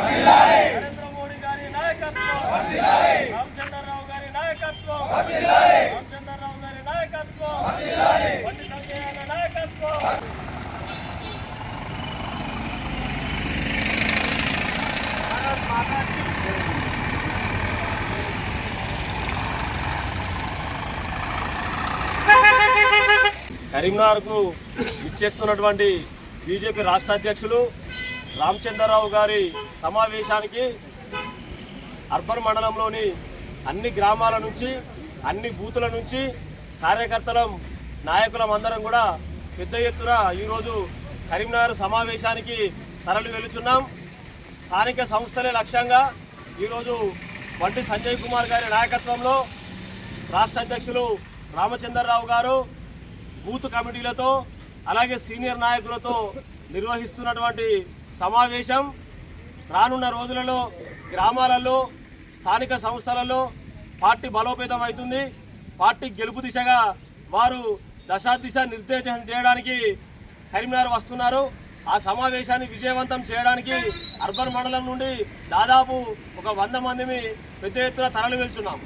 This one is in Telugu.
నరేంద్ర మోడీ గారి నాయకత్వం రామచంద్రరావు గారి నాయకత్వం రామచంద్రరావు గారి నాయకత్వం బండి సంజయ్ నాయకత్వం భారత్ కరీంనగర్కు ఇచ్చేస్తున్నటువంటి బీజేపీ రాష్ట్ర అధ్యక్షులు రామచంద్రరావు గారి సమావేశానికి అర్బన్ మండలంలోని అన్ని గ్రామాల నుంచి అన్ని బూతుల నుంచి కార్యకర్తలం నాయకులం అందరం కూడా పెద్ద ఎత్తున ఈరోజు కరీంనగర్ సమావేశానికి తరలి వెళుతున్నాం స్థానిక సంస్థలే లక్ష్యంగా ఈరోజు వంటి సంజయ్ కుమార్ గారి నాయకత్వంలో రాష్ట్ర అధ్యక్షులు రామచంద్రరావు గారు బూత్ కమిటీలతో అలాగే సీనియర్ నాయకులతో నిర్వహిస్తున్నటువంటి సమావేశం రానున్న రోజులలో గ్రామాలలో స్థానిక సంస్థలలో పార్టీ బలోపేతం అవుతుంది. పార్టీ గెలుపు దిశగా వారు దశాదిశ నిర్దేశం చేయడానికి కరీంనగర్ వస్తున్నారు. ఆ సమావేశాన్ని విజయవంతం చేయడానికి అర్బన్ మండలం నుండి దాదాపు ఒక వంద మందిని పెద్ద ఎత్తున తరలి వెళ్తున్నాం